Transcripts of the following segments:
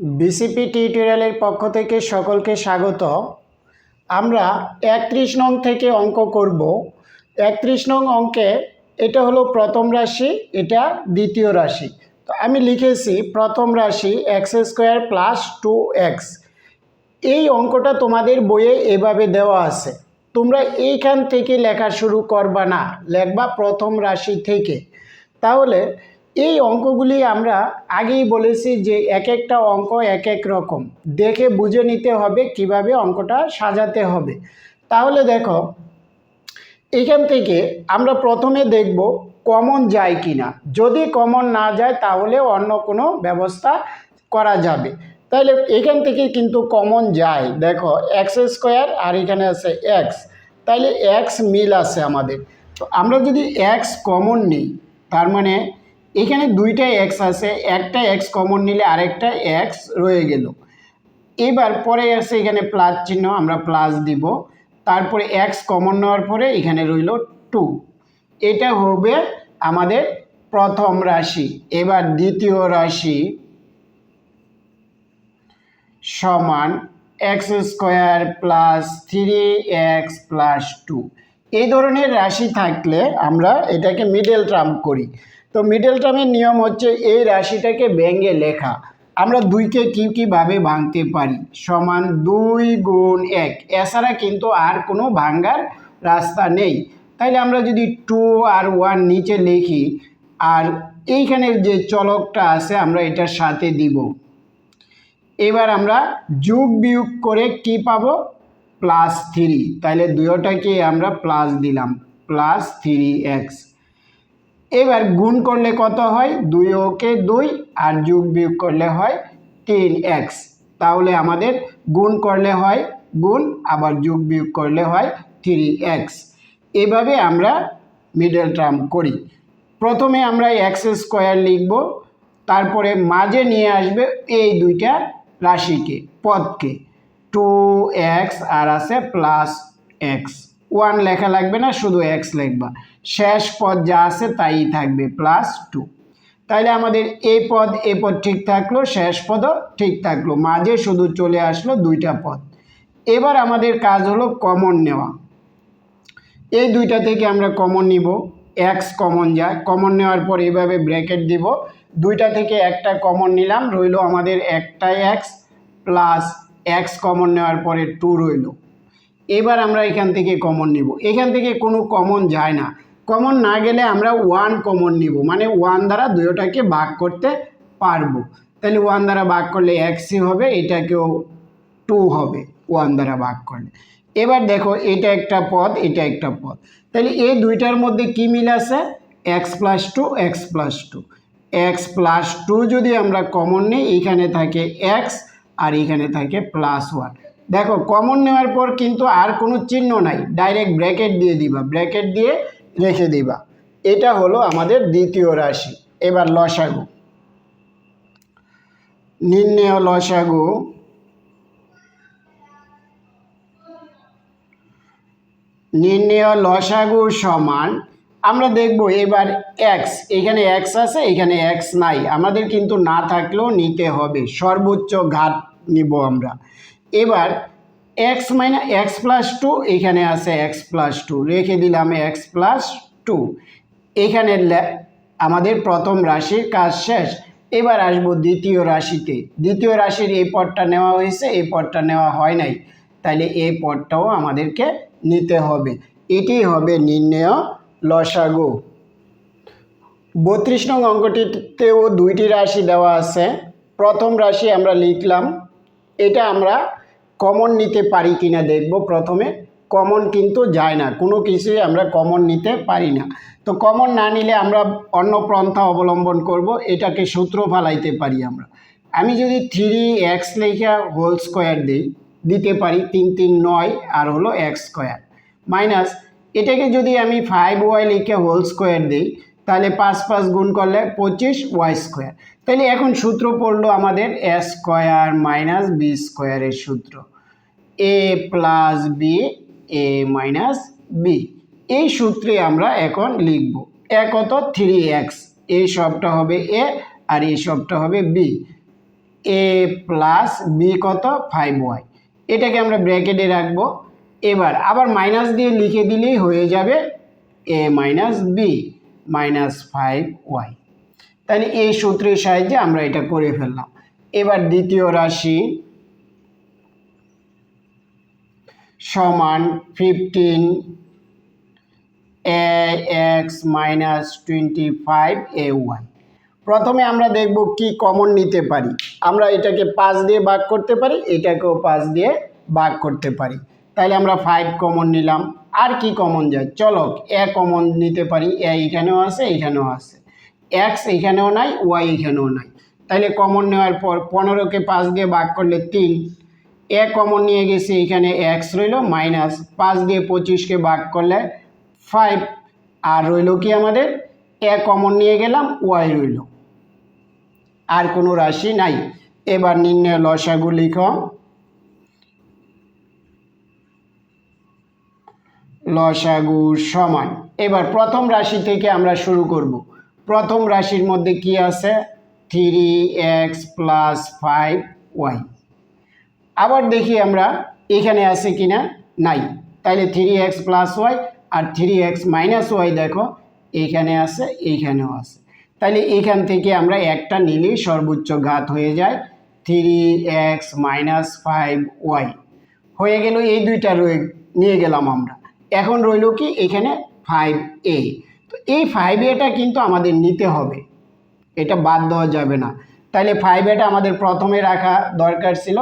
BCP টিউটোরিয়ালের পক্ষ থেকে সকলকে স্বাগত। আমরা একত্রিশ নং থেকে অঙ্ক করব। একত্রিশ নং অঙ্কে এটা হলো প্রথম রাশি, এটা দ্বিতীয় রাশি। তো আমি লিখেছি প্রথম রাশি x square plus two x. এই অঙ্কটা তোমাদের বইয়ে এভাবে দেওয়া আছে। তোমরা এইখান থেকে লেখা শুরু করবা না, লেখবা প্রথম রাশি থেকে। তাহলে এই অঙ্কগুলি আমরা আগেই বলেছি যে এক একটা অঙ্ক এক এক রকম। দেখে বুঝে নিতে হবে কীভাবে অঙ্কটা সাজাতে হবে। তাহলে দেখো, এখান থেকে আমরা প্রথমে দেখব কমন যায় কি না যদি কমন না যায়, তাহলে অন্য কোনো ব্যবস্থা করা যাবে। তাহলে এখান থেকে কিন্তু কমন যায়। দেখো এক্স স্কোয়ার আর এখানে আছে এক্স তাহলে এক্স মিল আছে আমাদের। তো আমরা যদি এক্স কমন নিই, তার মানে এখানে দুইটা এক্স আছে, একটা এক্স কমন নিলে আরেকটা এক্স রয়ে গেল। এবার পরে আছে এখানে প্লাস চিহ্ন, আমরা প্লাস দিব। তারপরে এক্স কমন নেওয়ার পরে এখানে রইল টু এটা হবে আমাদের প্রথম রাশি। এবার দ্বিতীয় রাশি। সমান x square plus three x plus two এই ধরনের রাশি থাকলে আমরা এটাকে মিডল টার্ম করি। তো মিডল টার্মের নিয়ম হচ্ছে এই রাশিটাকে ব্যঙ্গে লেখা। আমরা দুইকে কী কীভাবে ভাঙতে পারি? সমান দুই গুণ এক। এছাড়া কিন্তু আর কোনো ভাঙ্গার রাস্তা নেই। তাইলে আমরা যদি টু আর ওয়ান নিচে লিখি, আর এইখানের যে চলকটা আছে, আমরা এটার সাথে দিব। এবার আমরা যোগ বিয়োগ করে কি পাবো? প্লাস থ্রি তাহলে দুয়োটাকে আমরা প্লাস দিলাম। প্লাস থ্রি এক্স এবার গুণ করলে কত হয়? দুই ওকে দুই আর যোগ বিয়োগ করলে হয় তিন এক্স তাহলে আমাদের গুণ করলে হয় গুণ, আবার যোগ বিয়োগ করলে হয় থ্রি এক্স এভাবে আমরা মিডল টার্ম করি। প্রথমে আমরা এক্স স্কোয়ার লিখব, তারপরে মাঝে নিয়ে আসবে এই দুইটা রাশিকে, পদকে। টু এক্স আর আছে প্লাস এক্স ওয়ান লেখা লাগবে না, শুধু এক্স লিখবা। শেষ পদ যা আছে তাই থাকবে প্লাস টু তাইলে আমাদের এই পদ এই পদ ঠিক থাকল, শেষ পদও ঠিক থাকল। মাঝে শুধু চলে আসলো দুইটা পদ। এবার আমাদের কাজ হলো কমন নেওয়া। এই দুইটা থেকে আমরা কমন নিব। এক্স কমন যায়। কমন নেওয়ার পর এইভাবে ব্র্যাকেট দিব। দুইটা থেকে একটা কমন নিলাম, রইল আমাদের একটা এক্স প্লাস এক্স কমন নেওয়ার পরে টু রইল। এবার আমরা এখান থেকে কমন নিব। এখান থেকে কোনো কমন যায় না। কমন না গেলে আমরা ওয়ান কমন নিব। মানে ওয়ান দ্বারা দুটোটাকে ভাগ করতে পারব। তাহলে ওয়ান দ্বারা ভাগ করলে এক্সই হবে, এটাকেও টু হবে ওয়ান দ্বারা ভাগ করলে। এবার দেখো, এটা একটা পদ, এটা একটা পদ। তাহলে এই দুইটার মধ্যে কি মিল আছে? X plus two x plus two x plus two যদি আমরা কমন নিই, এখানে থাকে এক্স আর এখানে থাকে প্লাস ওয়ান দেখো কমন নেওয়ার পর কিন্তু আর কোনো চিহ্ন নাই। ডাইরেক্ট ব্র্যাকেট দিয়ে দিবা। ব্র্যাকেট দিয়ে রেখে দিবা। এটা হলো আমাদের দ্বিতীয় রাশি। এবার লসাগু। নির্ণয় লসাগু। নির্ণয় লসাগু সমান আমরা দেখব এবার এক্স এখানে এক্স আছে, এখানে এক্স নাই। আমাদের কিন্তু না থাকলেও নিতে হবে। সর্বোচ্চ ঘাত নিব আমরা। এবার x minus x plus two এখানে আছে এক্স প্লাস টু রেখে দিলাম এক্স প্লাস টু এখানে আমাদের প্রথম রাশির কাজ শেষ। এবার আসব দ্বিতীয় রাশিতে। দ্বিতীয় রাশির এই পদটা নেওয়া হয়েছে, এই পদটা নেওয়া হয় নাই। তাহলে এই পদটাও আমাদেরকে নিতে হবে। এটি হবে নির্ণয় লসাগু। বত্রিশ নং অঙ্কটিতেও দুইটি রাশি দেওয়া আছে। প্রথম রাশি আমরা লিখলাম, এটা আমরা কমন নিতে পারি কিনা দেখব প্রথমে। কমন কিন্তু যায় না, কোনো কিছুই আমরা কমন নিতে পারি না। তো কমন না নিলে আমরা অন্য পন্থা অবলম্বন করব, এটাকে সূত্র ফালাইতে পারি আমরা। আমি যদি থ্রি এক্স লেখা হোল স্কোয়ার দিই, দিতে পারি তিন তিন নয়, আর হলো এক্স স্কোয়ার মাইনাস এটাকে যদি আমি ফাইভ ওয়াই লিখে হোল স্কোয়ার দিই, তাহলে পাঁচ পাঁচ গুণ করলে পঁচিশ ওয়াই স্কোয়ার তাহলে এখন সূত্র পড়ল আমাদের এ স্কোয়ার মাইনাস বি স্কোয়ারের সূত্র। A plus b a minus b এই সূত্রে আমরা এখন লিখব। এ কত? থ্রি এক্স এই সবটা হবে এ আর এই সবটা হবে বি এ প্লাস বি কত? ফাইভ ওয়াই এটাকে আমরা ব্র্যাকেটে রাখব। এবার আবার মাইনাস দিয়ে লিখে দিলেই হয়ে যাবে a minus b minus five y তাহলে এই সূত্রের সাহায্যে আমরা এটা করে ফেললাম। এবার দ্বিতীয় রাশি সমান fifteen a x minus twenty five a y প্রথমে আমরা দেখব কি কমন নিতে পারি। আমরা এটাকে পাঁচ দিয়ে ভাগ করতে পারি, এটাকেও পাঁচ দিয়ে ভাগ করতে পারি। তাহলে আমরা ফাইভ কমন নিলাম। আর কি কমন যায়? চলো এ কমন নিতে পারি। এ এখানেও আছে এখানেও আছে। এক্স এখানেও নাই ওয়াই এখানেও নাই। তাহলে কমন নেওয়ার পর পনেরোকে পাঁচ দিয়ে ভাগ করলে তিন। এ কমন নিয়ে গেছি, এখানে এক্স রইল মাইনাস পাঁচ দিয়ে পঁচিশকে ভাগ করলে ফাইভ আর রইল কি আমাদের? এ কমন নিয়ে গেলাম ওয়াই রইল। আর কোনো রাশি নাই। এবার নির্ণয় লসাগু লিখ। লসাগু সমান। এবার প্রথম রাশি থেকে আমরা শুরু করব। প্রথম রাশির মধ্যে কি আছে? Three x plus five y আবার দেখি আমরা এখানে আছে কি না নাই। তাইলে থ্রি এক্স প্লাস ওয়াই আর থ্রি এক্স মাইনাস ওয়াই দেখো এইখানে আছে এইখানেও আছে। তাহলে এইখান থেকে আমরা একটা নিলেই সর্বোচ্চ ঘাত হয়ে যায় three x minus five y হয়ে গেল এই দুইটা রয়ে, নিয়ে গেলাম আমরা। এখন রইল কি? এখানে ফাইভ এ তো এই ফাইভ এটা কিন্তু আমাদের নিতে হবে। এটা বাদ দেওয়া যাবে না। তাহলে ফাইভ এটা আমাদের প্রথমে রাখা দরকার ছিল।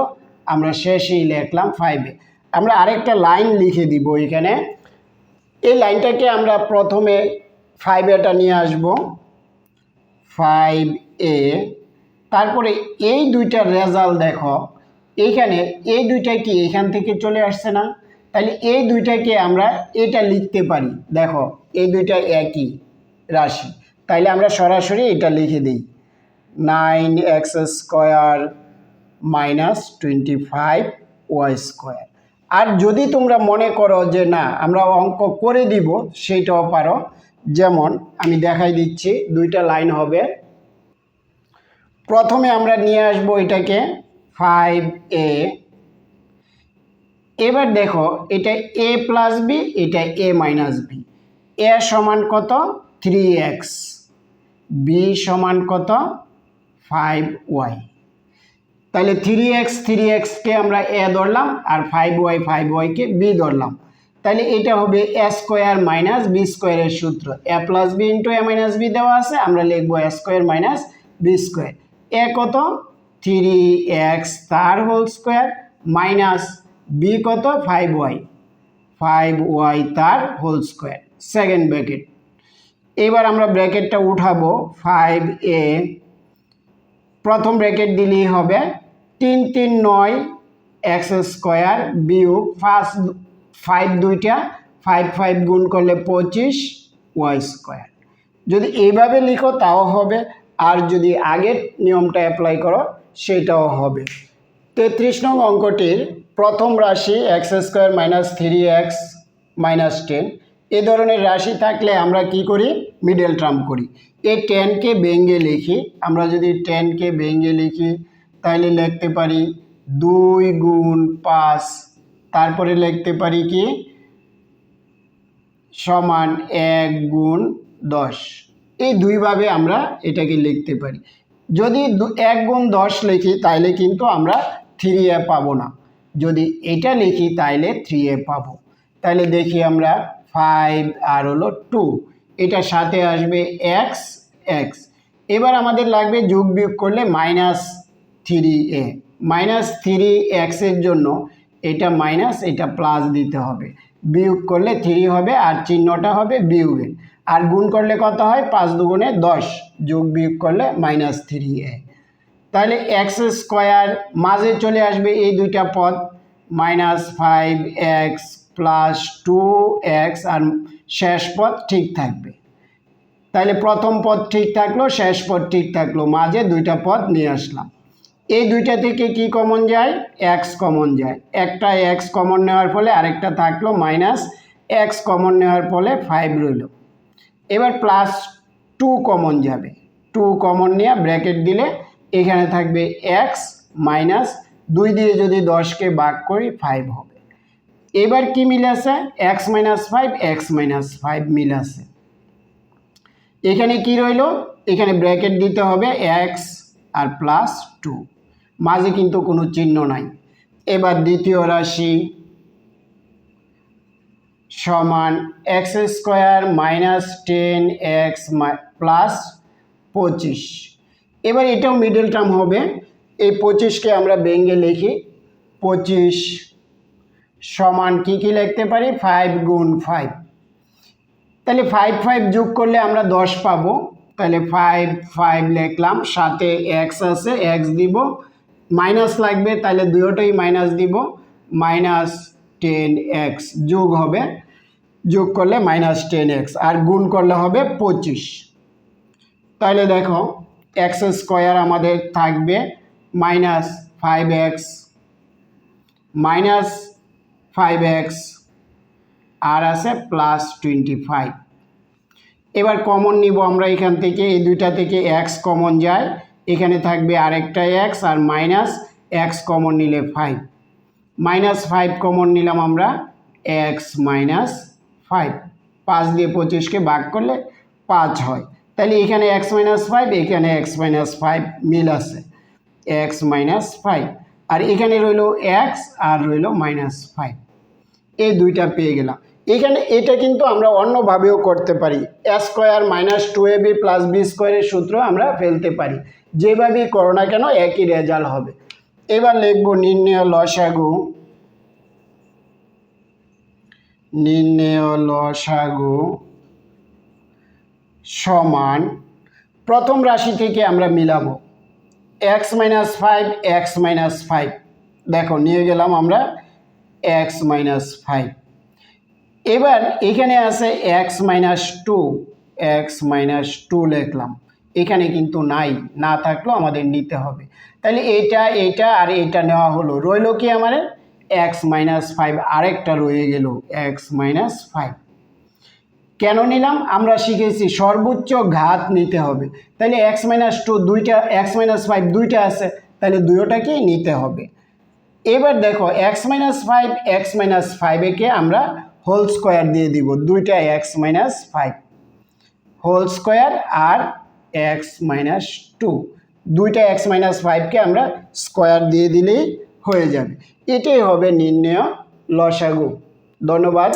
আমরা শেষেই লিখলাম ফাইভে আমরা আরেকটা লাইন লিখে দিব এখানে। এই লাইনটাকে আমরা প্রথমে ফাইভ এটা নিয়ে আসব। ফাইভ এ তারপরে এই দুইটার রেজাল্ট দেখো। এইখানে এই দুইটা কি এখান থেকে চলে আসছে না? তাহলে এই দুইটাকে আমরা এটা লিখতে পারি। দেখো, এই দুইটা একই রাশি। তাইলে আমরা সরাসরি এটা লিখে দিই। Nine x square minus twenty five y square. আর যদি তোমরা মনে করো যে না, আমরা অঙ্ক করে দিব, সেইটাও পারো। যেমন আমি দেখাই দিচ্ছি, দুইটা লাইন হবে। প্রথমে আমরা নিয়ে আসব এটাকে ফাইভ এ এবার দেখো, এটা এ প্লাস বি এটা এ মাইনাস বি এ সমান কত? থ্রি এক্স বি সমান কত? ফাইভ ওয়াই তাহলে থ্রি এক্স থ্রি এক্সকে আমরা এ ধরলাম, আর ফাইভ ওয়াই ফাইভ ওয়াইকে বি ধরলাম। তাহলে এটা হবে এ স্কোয়ার মাইনাস বি স্কোয়ারের সূত্র। A plus b into a minus b দেওয়া আছে, আমরা লিখব a square minus b square a কত? থ্রি এক্স তার হোল স্কোয়ার মাইনাস বি কত? ফাইভ ওয়াই ফাইভ ওয়াই তার হোল স্কোয়ার সেকেন্ড ব্র্যাকেট এবার আমরা ব্র্যাকেটটা উঠাবো। ফাইভ এ প্রথম ব্র্যাকেট দিলেই হবে। তিন তিন, নয় এক্স স্কোয়ার বিয়োগ ফার্স্ট ফাইভ দুইটা। ফাইভ ফাইভ গুণ করলে পঁচিশ ওয়াই স্কোয়ার যদি এইভাবে লিখো তাও হবে। আর যদি আগের নিয়মটা অ্যাপ্লাই করো, সেটাও হবে। তেত্রিশ নং অঙ্কটির প্রথম রাশি x square minus three x minus ten. এ ধরনের রাশি থাকলে আমরা কি করি? মিডল টার্ম করি। এই টেনকে ভেঙে লিখি। আমরা যদি টেনকে ভেঙে লিখি, তাহলে লিখতে পারি দুই গুণ পাঁচ। তারপরে লিখতে পারি কি? সমান এক গুণ দশ। এই দুইভাবে আমরা এটাকে লিখতে পারি। যদি এক গুণ দশ লিখি, তাহলে কিন্তু আমরা থ্রি এ পাবো না। যদি এটা লিখি তাহলে থ্রি এ পাবো। তাহলে দেখি আমরা ফাইভ আর হলো টু এটার সাথে আসবে এক্স এক্স এবার আমাদের লাগবে যোগ বিয়োগ করলে মাইনাস থ্রি এ মাইনাস থ্রি এক্সের জন্য এটা মাইনাস এটা প্লাস দিতে হবে। বিয়োগ করলে থ্রি হবে আর চিহ্নটা হবে বিয়োগের। আর গুণ করলে কত হয়? পাঁচ দুগুণে দশ। যোগ বিয়োগ করলে মাইনাস থ্রি এ তাহলে এক্স স্কোয়ার মাঝে চলে আসবে এই দুইটা পদ minus five x plus two x আর শেষ পদ ঠিক থাকবে। তাহলে প্রথম পদ ঠিক থাকল, শেষ পদ ঠিক থাকল, মাঝে দুইটা পদ নিয়ে আসলাম। এই দুইটা থেকে কি কমন যায়? এক্স কমন যায়। একটা এক্স কমন নেওয়ার ফলে আরেকটা থাকল মাইনাস এক্স কমন নেওয়ার ফলে ফাইভ রইল। এবার প্লাস টু কমন যাবে। টু কমন নিয়ে ব্র্যাকেট দিলে এখানে থাকবে এক্স মাইনাস দুই দিয়ে যদি দশকে ভাগ করি ফাইভ হবে। এবার কি মিল আছে x minus five x minus five মিল আছে এখানে কি রইল? এখানে ব্র্যাকেট দিতে হবে এক্স আর প্লাস টু মাঝে কিন্তু কোনো চিহ্ন নাই। এবার দ্বিতীয় রাশি সমান x square minus ten x plus পঁচিশ। এবার এটাও মিডল টার্ম হবে। এই পঁচিশকে আমরা বেঙ্গে লিখি। পঁচিশ সমান কি কি লিখতে পারি? ফাইভ গুণ ফাইভ তাহলে ফাইভ ফাইভ যোগ করলে আমরা দশ পাবো। তাহলে ফাইভ ফাইভ লিখলাম। সাথে এক্স আছে এক্স দিব। মাইনাস লাগবে, তাহলে দুটোই মাইনাস দিব। মাইনাস টেন এক্স যোগ হবে। যোগ করলে মাইনাস টেন এক্স আর গুণ করলে হবে পঁচিশ। তাহলে দেখো এক্স স্কোয়ার আমাদের থাকবে minus five x, minus five x, আর আছে প্লাস টোয়েন্টি ফাইভ। এবার কমন নিব আমরা এখান থেকে, এই দুইটা থেকে এক্স কমন যায়, এখানে থাকবে আরেকটা এক্স আর মাইনাস এক্স কমন নিলে ফাইভ। মাইনাস ফাইভ কমন নিলাম আমরা এক্স মাইনাস ফাইভ। পাঁচ দিয়ে পঁচিশকে ভাগ করলে পাঁচ হয়। তাহলে এখানে এক্স মাইনাস ফাইভ এখানে এক্স মাইনাস ফাইভ মিল আছে। এক্স মাইনাস ফাইভ আর এখানে রইল এক্স আর রইল মাইনাস ফাইভ এই দুইটা পেয়ে গেলাম। এখানে এটা কিন্তু আমরা অন্যভাবেও করতে পারি। Square minus two a b plus b স্কোয়ারের সূত্র আমরা ফেলতে পারি। যেভাবেই করো না কেন একই রেজাল্ট হবে। এবার লিখব নির্ণয় লসাগু। নির্ণয় লসাগু। সমান প্রথম রাশি থেকে আমরা মিলাবো। X minus five x minus five দেখো, নিয়ে গেলাম আমরা এক্স মাইনাস ফাইভ এবার এখানে আছে x minus two x minus two লিখলাম। এখানে কিন্তু নাই, না থাকলেও আমাদের নিতে হবে। তাহলে এটা এটা আর এটা নেওয়া হলো। রইল কি আমার এক্স মাইনাস ফাইভ আরেকটা রয়ে গেল এক্স মাইনাস ফাইভ কেন নিলাম? আমরা শিখেছি সর্বোচ্চ ঘাত নিতে হবে। তাহলে এক্স মাইনাস টু দুইটা এক্স মাইনাস ফাইভ দুইটা আছে তাহলে দুইটাকেই নিতে হবে। এবার দেখো x minus five x minus ফাইভেকে আমরা হোল স্কোয়ার দিয়ে দিব। দুইটা x minus five whole square আর এক্স মাইনাস টু দুইটা এক্স মাইনাস ফাইভকে আমরা স্কোয়ার দিয়ে দিলেই হয়ে যাবে। এটাই হবে নির্ণয় লসাগু। ধন্যবাদ।